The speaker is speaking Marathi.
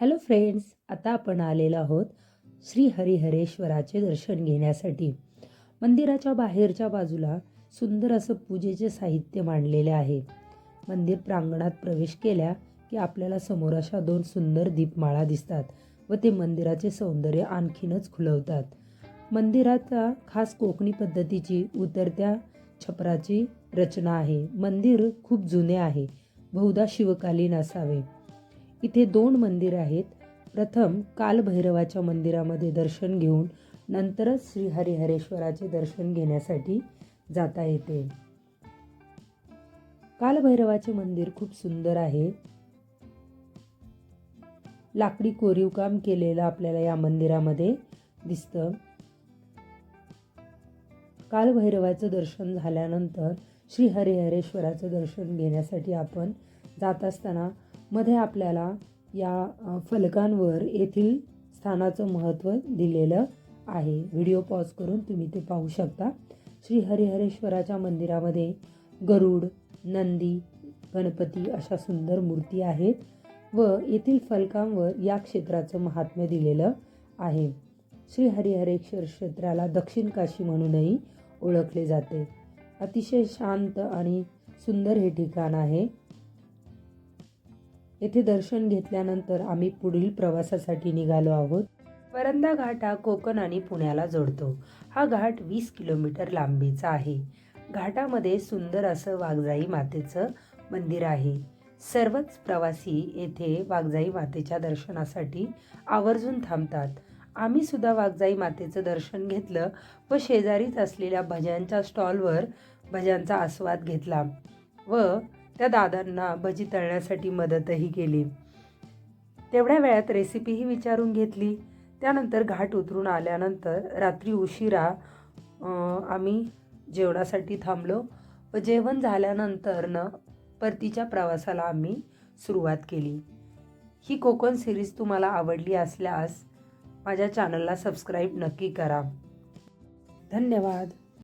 हॅलो फ्रेंड्स आता आपण आलेलो आहोत श्री हरिहरेश्वराचे दर्शन घेण्यासाठी. मंदिराच्या बाहेरच्या बाजूला सुंदर असं पूजेचे साहित्य मांडलेले आहे. मंदिर प्रांगणात प्रवेश केल्या की आपल्याला समोर अशा दोन सुंदर दीपमाळा दिसतात व ते मंदिराचे सौंदर्य आणखीनच खुलवतात. मंदिराचा खास कोकणी पद्धतीची उतरत्या छपराची रचना आहे. मंदिर खूप जुने आहे. बहुधा शिवकालीन असावे. इथे दोन मंदिर आहेत. प्रथम कालभैरवाच्या मंदिरामध्ये दर्शन घेऊन नंतरच श्री हरिहरेश्वराचे दर्शन घेण्यासाठी जाता येते. कालभैरवाचे मंदिर खूप सुंदर आहे. लाकडी कोरीव काम केलेलं आपल्याला या मंदिरामध्ये दिसतं. कालभैरवाचं दर्शन झाल्यानंतर श्री हरिहरेश्वराचं दर्शन घेण्यासाठी आपण जात असताना मध्ये आपल्याला या फलकांवर येथील स्थानाचं महत्त्व दिलेलं आहे. व्हिडिओ पॉज करून तुम्ही ते पाहू शकता. श्री हरिहरेश्वराच्या मंदिरामध्ये गरुड नंदी गणपती अशा सुंदर मूर्ती आहेत व येथील फलकांवर या क्षेत्राचं महात्म्य दिलेलं आहे. श्री हरिहरेश्वर क्षेत्राला दक्षिण काशी म्हणूनही ओळखले जाते. अतिशय शांत आणि सुंदर हे ठिकाण आहे. येथे दर्शन घेतल्यानंतर आम्ही पुढील प्रवासासाठी निघालो आहोत. वरंदा घाट हा कोकण आणि पुण्याला जोडतो. हा घाट वीस किलोमीटर लांबीचा आहे. घाटामध्ये सुंदर असं वाघजाई मातेचं मंदिर आहे. सर्वच प्रवासी येथे वाघजाई मातेच्या दर्शनासाठी आवर्जून थांबतात. आम्ही सुद्धा वाघजाई मातेचं दर्शन घेतलं व शेजारीच असलेल्या भज्यांच्या स्टॉलवर भज्यांचा आस्वाद घेतला व त्या दादांना भजी तळण्यासाठी मदतही केली. तेवढ्या वेळात रेसिपीही विचारून घेतली. त्यानंतर घाट उतरून आल्यानंतर रात्री उशिरा आम्ही जेवणासाठी थांबलो व जेवण झाल्यानंतरनं परतीच्या प्रवासाला आम्ही सुरुवात केली. ही कोकण सिरीज तुम्हाला आवडली असल्यास माझ्या चॅनलला सबस्क्राईब नक्की करा. धन्यवाद.